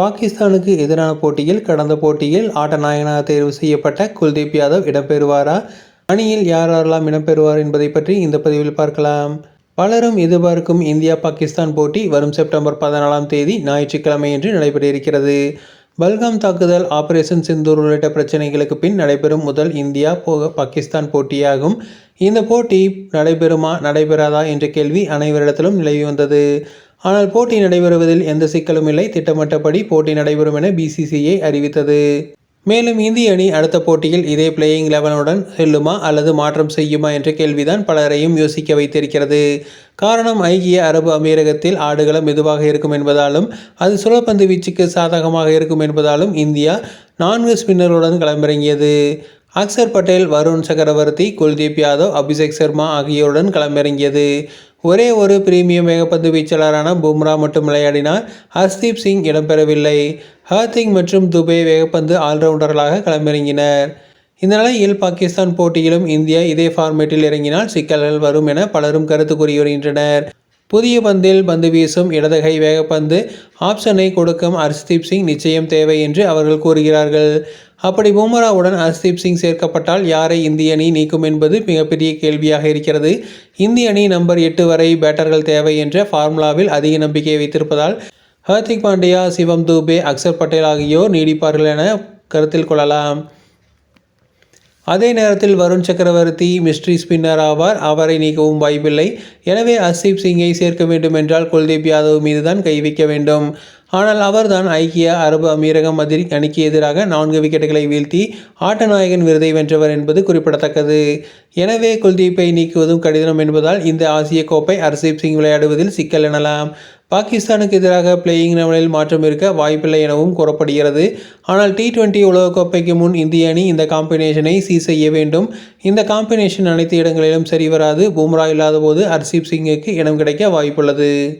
பாகிஸ்தானுக்கு எதிரான போட்டியில் கடந்த போட்டியில் ஆட்ட நாயகனாக தேர்வு செய்யப்பட்ட குல்தீப் யாதவ் இடம்பெறுவாரா? அணியில் யாரெல்லாம் இடம்பெறுவார் என்பதை பற்றி இந்த பதிவில் பார்க்கலாம். பலரும் எதிர்பார்க்கும் இந்தியா பாகிஸ்தான் போட்டி வரும் செப்டம்பர் பதினாலாம் தேதி ஞாயிற்றுக்கிழமையன்று நடைபெற இருக்கிறது. பல்காம் தாக்குதல் ஆபரேஷன் சிந்தூர் உள்ளிட்ட பிரச்சனைகளுக்கு பின் நடைபெறும் முதல் இந்தியா போக பாகிஸ்தான் போட்டியாகும். இந்த போட்டி நடைபெறுமா நடைபெறாதா என்ற கேள்வி அனைவரிடத்திலும் நிலவி வந்தது. ஆனால் போட்டி நடைபெறுவதில் எந்த சிக்கலும் இல்லை. திட்டமிட்டபடி போட்டி நடைபெறும் என பிசிசிஐ அறிவித்தது. மேலும் இந்திய அணி அடுத்த போட்டியில் இதே பிளேயிங் லெவனுடன் செல்லுமா அல்லது மாற்றம் செய்யுமா என்ற கேள்விதான் பலரையும் யோசிக்க வைத்திருக்கிறது. காரணம் ஐக்கிய அரபு அமீரகத்தில் ஆடுகளம் மெதுவாக இருக்கும் என்பதாலும் அது சுழற்பந்து வீச்சுக்கு சாதகமாக இருக்கும் என்பதாலும் இந்தியா நான்கு ஸ்பின்னருடன் களமிறங்கியது. அக்சர் பட்டேல் வருண் சக்கரவர்த்தி குல்தீப் யாதவ் அபிஷேக் சர்மா ஆகியோருடன் களமிறங்கியது. ஒரே ஒரு பிரீமியம் வேகப்பந்து வீச்சாளரான பும்ரா மட்டும் விளையாடினார் ஹர்ஸ்தீப் சிங் இடம்பெறவில்லை. ஹர்திங் மற்றும் துபே வேகப்பந்து ஆல்ரவுண்டர்களாக களமிறங்கினர். இந்த நிலையில் பாகிஸ்தான் போட்டியிலும் இந்தியா இதே ஃபார்மேட்டில் இறங்கினால் சிக்கல்கள் வரும் என பலரும் கருத்து கூறி வருகின்றனர் புதிய பந்தில் பந்து வீசும் இடதுகை வேகப்பந்து ஆப்ஷனை கொடுக்கும் ஹர்ஸ்தீப் சிங் நிச்சயம் தேவை என்று அவர்கள் கூறுகிறார்கள். அப்படி பும்ராவுடன் ஹர்ஷ்தீப் சிங் சேர்க்கப்பட்டால் யாரை இந்திய அணி நீக்கும் என்பது மிகப்பெரிய கேள்வியாக இருக்கிறது. இந்திய அணி நம்பர் எட்டு வரை பேட்டர்கள் தேவை என்ற ஃபார்முலாவில் அதிக நம்பிக்கை வைத்திருப்பதால் ஹர்திக் பாண்டியா சிவம் தூபே அக்சர் பட்டேல் ஆகியோர் நீடிப்பார்கள் என கருத்தில் கொள்ளலாம். அதே நேரத்தில் வருண் சக்கரவர்த்தி மிஸ்ட்ரி ஸ்பின்னர் ஆவார். அவரை நீக்கவும் வாய்ப்பில்லை. எனவே அசீப் சிங்கை சேர்க்க வேண்டும் என்றால் குல்தீப் யாதவ் மீதுதான் கை வைக்க வேண்டும். ஆனால் அவர்தான் ஐக்கிய அரபு அமீரகம் மதிரி அணிக்கு எதிராக நான்கு விக்கெட்டுகளை வீழ்த்தி ஆட்டநாயகன் விருதை வென்றவர் என்பது குறிப்பிடத்தக்கது. எனவே குல்தீப்பை நீக்குவதும் கடினம் என்பதால் இந்த ஆசிய கோப்பை அர்சீப் சிங் விளையாடுவதில் சிக்கல் எனலாம். பாகிஸ்தானுக்கு எதிராக பிளேயிங் லெவலில் மாற்றம் இருக்க வாய்ப்பில்லை எனவும் கூறப்படுகிறது. ஆனால் டி டுவெண்ட்டி உலகக்கோப்பைக்கு முன் இந்திய அணி இந்த காம்பினேஷனை சீ செய்ய வேண்டும். இந்த காம்பினேஷன் அனைத்து இடங்களிலும் சரி வராது. பும்ரா இல்லாத போது சிங்குக்கு இடம் கிடைக்க வாய்ப்புள்ளது.